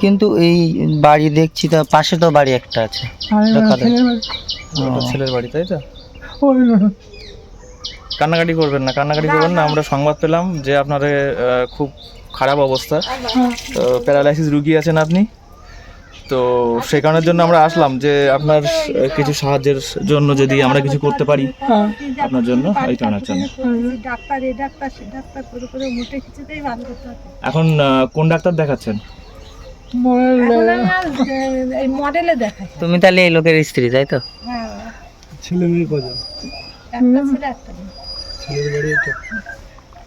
কিন্তু এই বাড়ি দেখছি তো পাশে তো বাড়ি একটা আছে। ছেলের বাড়ি। তাই তো? কান্নাকাটি করবেন না কান্নাকাটি করবেন না। আমরা সংবাদ পেলাম যে আপনার আহ, খুব খারাপ অবস্থা। তো প্যারালাইসিস রুগী আছেন আপনি? তো সেই কারণের জন্য আমরা আসলাম যে আপনার কিছু সাহায্যের জন্য যদি আমরা কিছু করতে পারি আপনার জন্য এই কারণের জন্য। সে এখন কোন ডাক্তার দেখাচ্ছেন? তুমি তাহলে এই লোকের স্ত্রী তাই তো? হ্যাঁ। ছেলে মেয়ে কজন?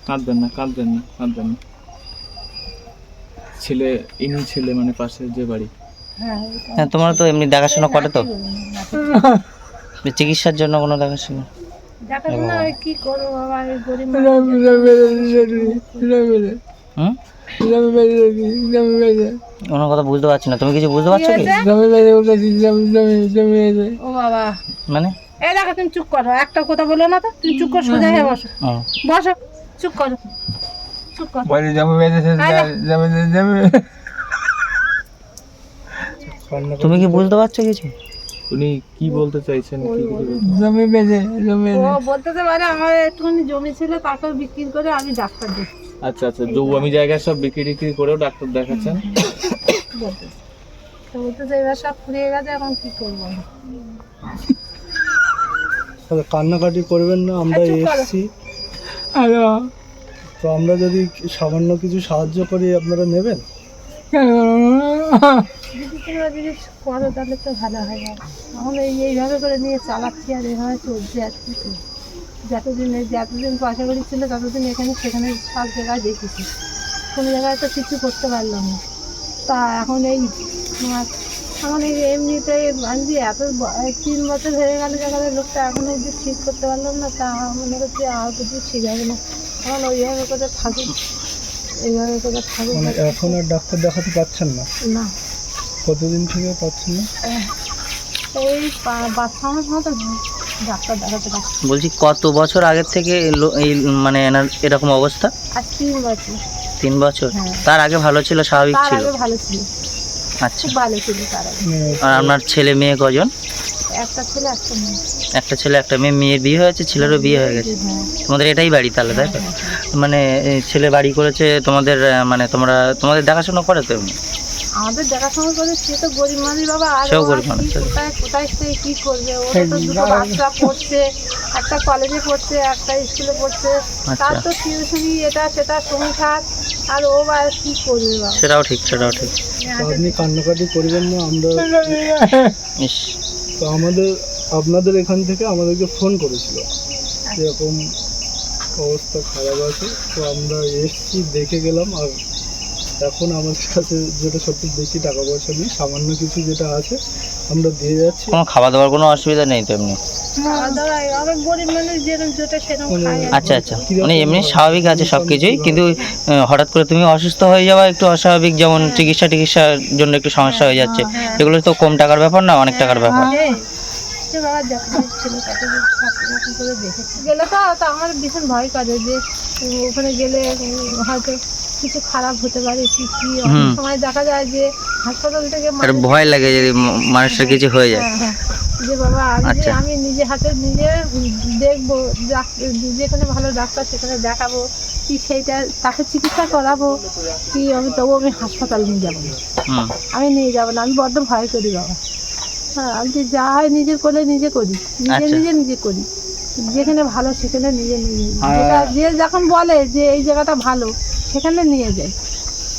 কাঁদবেন না কাঁদবেন না কাঁদবেন না। ছেলে ইনি ছেলে মানে পাশে যে বাড়ি হ্যাঁ হ্যাঁ তোমার তো এমনি দেখাশোনা করে তো চিকিৎসার জন্য কোনো দেখাশোনা দেখাশোনা ওই কি করব বাবা গরিব হুম কোনো কথা বুঝতে পারছি না তুমি কিছু বুঝতে পারছ কি ও বাবা মানে এই দেখো তুমি চুপ করো একটা কথা বলো না তো তুমি চুপ করে সোজা হয়ে বসো বসো চুপ করো চুপ করো বেঁধেছে আরে। জমি জমি তুমি কি বুঝতে পারছ কিছু? উনি কি বলতে চাইছেন জমি বেঁধে জমি ও বলতেছে পারে আমার একটুখানি জমি ছিল তাকে বিক্রি করে আমি ডাক্তার দেখি আচ্ছা আচ্ছা জমি জায়গায় সব বিক্রি টিক্রি করেও ডাক্তার দেখাচ্ছেন। বলতেছে এবার সব ফুরিয়ে গেছে এখন কি করব? কান্নাকাটি করবেন না আমরা চুপ করো। তো আমরা যদি সামান্য কিছু সাহায্য করি, আপনারা নেবেন? করো তাহলে তো ভালো হয় এইভাবে করে নিয়ে চালাচ্ছি আর এভাবে চলছে আর ছিল এখানে সেখানে সব জায়গায় কোনো জায়গায় তো কিছু করতে পারলাম না। তা এখন এই এখন এই এমনিতে এত তিন বছর হয়ে লোকটা ঠিক করতে পারলাম না, তা মনে করছি আর কিছু ঠিক হবে না এখন ওইভাবে করে থাকুক এইভাবে করে থাকুক মানে এখন আর ডাক্তার দেখাতে পাচ্ছেন না? না। কতদিন থেকে পাচ্ছেন না? এই বাচ্চা আমার মতো ডাক্তার দেখাতে পারছি বলছি কত বছর আগের থেকে এই মানে এনার এরকম অবস্থা? আর তিন বছর। তিন বছর? হ্যাঁ। তার আগে ভালো ছিল স্বাভাবিক ছিল? ভালো ছিল। আচ্ছা। ভালো ছিল তার আগে। মানে আর আপনার ছেলে মেয়ে কজন? একটা ছেলে একটা মেয়ে। একটা ছেলে একটা মেয়ে মেয়ের বিয়ে হয়েছে ছেলেরও বিয়ে হয়ে গেছে। হ্যাঁ। তোমাদের এটাই বাড়ি তাহলে তাই তো? মানে ছেলে বাড়ি করেছে তোমাদের মানে তোমরা তোমাদের দেখাশোনা করে তো এমনি? আমাদের দেখাশোনা করে সে তো গরিব মানুষ বাবা আর গরিব মানুষ, সেও। কোথায় কোথায় সে কি করবে? ওরা তো দুটো বাচ্চা পড়ছে একটা কলেজে পড়ছে একটা স্কুলে পড়ছে। তার আচ্ছা। তো টিউশনি এটা সেটা সংসার আর ও বা কি করবে বাবা? সেটাও ঠিক সেটাও ঠিক। তো আপনি কান্নাকাটি করবেন না আমরা ইস। তো আমাদের আপনাদের এখান থেকে আমাদেরকে ফোন করেছিল। এরকম অবস্থা খারাপ আছে। তো আমরা এসছি দেখে গেলাম আর এখন আমার কাছে যেটা সত্যি বেশি টাকা পয়সা নেই সামান্য কিছু যেটা আছে আমরা দিয়ে যাচ্ছি। কোনো খাওয়া দাওয়ার কোনো অসুবিধা নেই তো এমনি? কি। আচ্ছা আচ্ছা। মানে এমনি স্বাভাবিক আছে সব কিছুই কিন্তু হঠাৎ করে তুমি অসুস্থ হয়ে যাওয়া একটু অস্বাভাবিক যেমন চিকিৎসা টিকিৎসার জন্য একটু সমস্যা হয়ে যাচ্ছে। হ্যাঁ। এগুলো তো কম টাকার ব্যাপার না অনেক টাকার ব্যাপার। বাবা যখন ছিল তখন করে দেখেছি। গেলে তো তো আমার ভীষণ ভয় করে যে ওখানে গেলে হয়তো কিছু খারাপ হতে পারে কি কি? অনেক সময় দেখা যায় যে হাসপাতাল থেকে ভয় লাগে যদি মানুষের কিছু হয়ে যায়। হ্যাঁ, হ্যাঁ। যে বাবা আচ্ছা। আমি নিজে হাতে নিজে দেখব ডাক- যেখানে ভালো ডাক্তার সেখানে দেখাবো কি সেইটা তাকে চিকিৎসা করাবো কি আমি তবু আমি হাসপাতাল নিয়ে যাব না। আমি নিয়ে যাব না আমি বড্ড ভয় করি বাবা। হ্যাঁ আমি যা হয় নিজের করলে নিজে করি। নিজে আচ্ছা। নিজে নিজে করি। যেখানে ভালো সেখানে নিজে নিজে। যেটা যে যখন বলে যে এই জায়গাটা ভালো সেখানে নিয়ে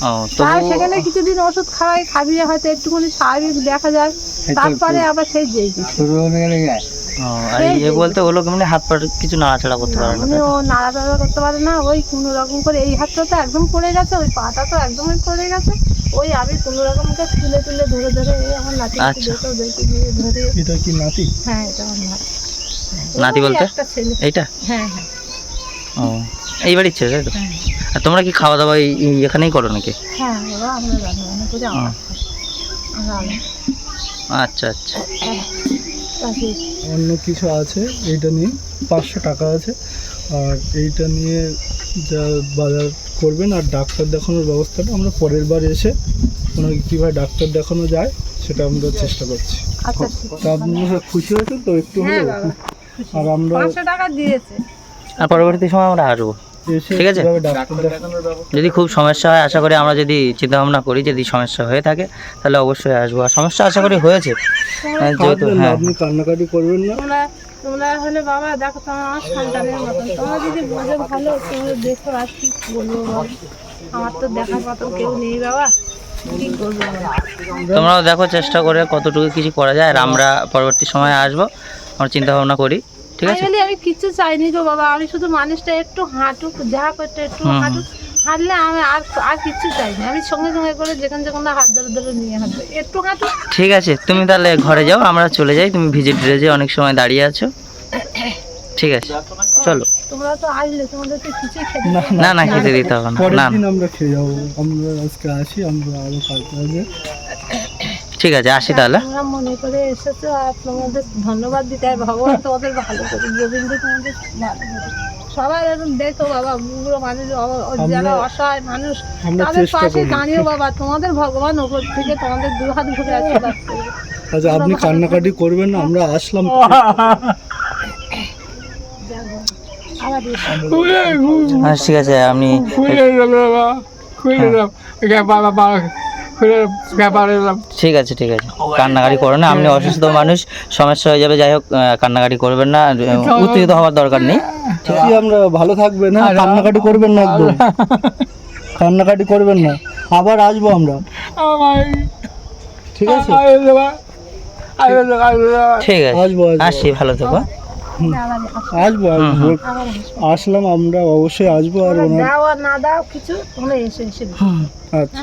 ও তার সেখানে কিছুদিন ওষুধ খাওয়াই খাবিয়ে হয়তো একটুখানি স্বাভাবিক দেখা যায়। তারপরে আবার সেই যেই যে। ও, আর ইয়ে বলতে ওগুলো কেমনি হাত পা কিছু নাড়াচাড়া করতে পারে না মানে ও নাড়াচাড়া করতে পারে না ওই কোনো রকম করে এই হাতটা তো একদম পড়ে গেছে ওই পাটা তো একদমই পড়ে গেছে। ওই আমি কোনো রকম করে তুলে তুলে ধরে ধরে এই আমার লাঠি আচ্ছা। ধরে এটা কি নাতি? হ্যাঁ এটা আমার নাতি। নাতি বলতে? এইটা? হ্যাঁ হ্যাঁ। ও এই বাড়ির ছেলে তাই তো? হ্যাঁ। আর তোমরা কি খাওয়া দাওয়া এখানেই করো নাকি? হ্যাঁ বাবা আমরা রান্না করে আমরা আমরা আচ্ছা আচ্ছা। অন্য কিছু আছে? এইটা নিয়ে পাঁচশো টাকা আছে। আর এইটা নিয়ে যা বাজার করবেন আর ডাক্তার দেখানোর ব্যবস্থাটা আমরা পরের বার এসে ওনাকে কীভাবে ডাক্তার দেখানো যায় সেটা আমরা চেষ্টা করছি। আচ্ছা তা আপনারা খুশি হয়েছেন তো একটু হ্যাঁ হলেও আর আমরা টাকা দিয়েছে। আর পরবর্তী সময় আমরা আসব ঠিক আছে। যদি খুব সমস্যা হয় আশা করি আমরা যদি চিন্তা ভাবনা করি যদি সমস্যা হয়ে থাকে তাহলে অবশ্যই আসব আর সমস্যা আশা করি হয়েছে। যেহেতু হ্যাঁ। আপনি কান্নাকাটি করবেন না। তোমরা তোমরা হলে বাবা দেখো তো আমার সন্তানের মতন তোমরা যদি বোঝো ভালো তোমরা দেখো আর কি বলব বলো আমার তো দেখার মতন কেউ নেই বাবা? তোমরাও দেখো চেষ্টা করে কতটুকু কিছু করা যায় আর আমরা পরবর্তী সময়ে আসব। আমরা চিন্তা ভাবনা করি ঠিক আছে? আমি কিচ্ছু চাইনি গো বাবা। আমি শুধু মানুষটা একটু হাঁটুক যা করতে একটু হাঁটুক। হাঁটলে আমি আর আর কিচ্ছু চাইনি আমি সঙ্গে সঙ্গে করে যেখানে যেখানে হাত ধরে ধরে নিয়ে হাঁটবে। একটু ঠিক আছে তুমি তাহলে ঘরে যাও আমরা চলে যাই। তুমি ভিজিট ড্রেজে অনেক সময় দাঁড়িয়ে আছো। ঠিক আছে চলো। তোমরা তো আসলে তোমাদেরকে কিছু খেতে না না না। খেতে দিতে হবে না। পরের না দিন আমরা খেয়ে যাব। আমরা আজকে আসি আমরা আরও কালকে আসবে। ঠিক আছে আসি তাহলে। তোমরা মনে করে এসেছ আর তোমাদের ধন্যবাদ দিতে হয়। ভগবান তোমাদের ভালো করে গোবিন্দ তোমাদের ভালো করে সবাই এরকম দেখো বাবা বুড়ো মানুষ যারা অসহায় মানুষ তাদের পাশে দাঁড়িয়ে বাবা তোমাদের ভগবান ওপর থেকে তোমাদের দু হাত ঘুরে আশীর্বাদ আচ্ছা আপনি কান্নাকাটি করবেন না আমরা আসলাম। হ্যাঁ ঠিক আছে আপনি ঠিক আছে ঠিক আছে কান্নাকাটি করো না আপনি অসুস্থ মানুষ সমস্যা হয়ে যাবে যাই হোক কান্নাকাটি করবেন না উত্তেজিত হওয়ার দরকার নেই। ঠিকই আমরা ভালো থাকবেন না কান্নাকাটি করবেন না একদম। কান্নাকাটি করবেন না। আবার আসব আমরা। ঠিক আছে? ঠিক আছে। আসি ভালো থেকো। আসব আসব। আসলাম আমরা অবশ্যই আসব আর না দাও কিছু এসে এসে আচ্ছা।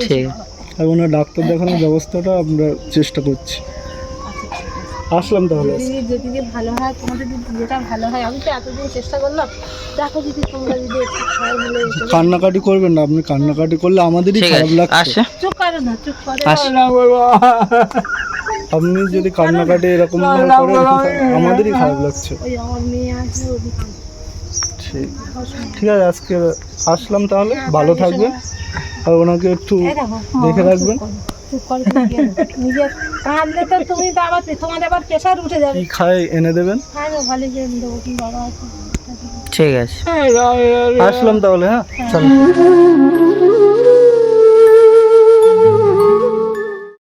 ঠিক। আর ওনার ডাক্তার দেখানোর ব্যবস্থাটা আমরা চেষ্টা করছি। আসলাম তাহলে যদি ভালো হয় তোমাদের যদি যেটা ভালো হয় আমি তো এতদিন চেষ্টা করলাম। দেখো যদি তোমরা যদি করো। কান্নাকাটি করবেন না আপনি কান্নাকাটি করলে আমাদেরই খারাপ লাগছে। চুপ করো না চুপ করে। আসি। আপনি যদি কান্নাকাটি এরকম করেন আমাদেরই খারাপ লাগছে। ঠিক। ঠিক আছে আজকে আসলাম তাহলে। ভালো থাকবেন। আর ওনাকে একটু দেখে রাখবেন। চুপ করে নিজে কাঁদলে তো তুমি তো আবার তোমার আবার প্রেশার উঠে যাবে। কি খায় এনে দেবেন? হ্যাঁ ভালো যে দেবো কি বাবা আছে। ঠিক আছে। আসলাম তাহলে হ্যাঁ চলো।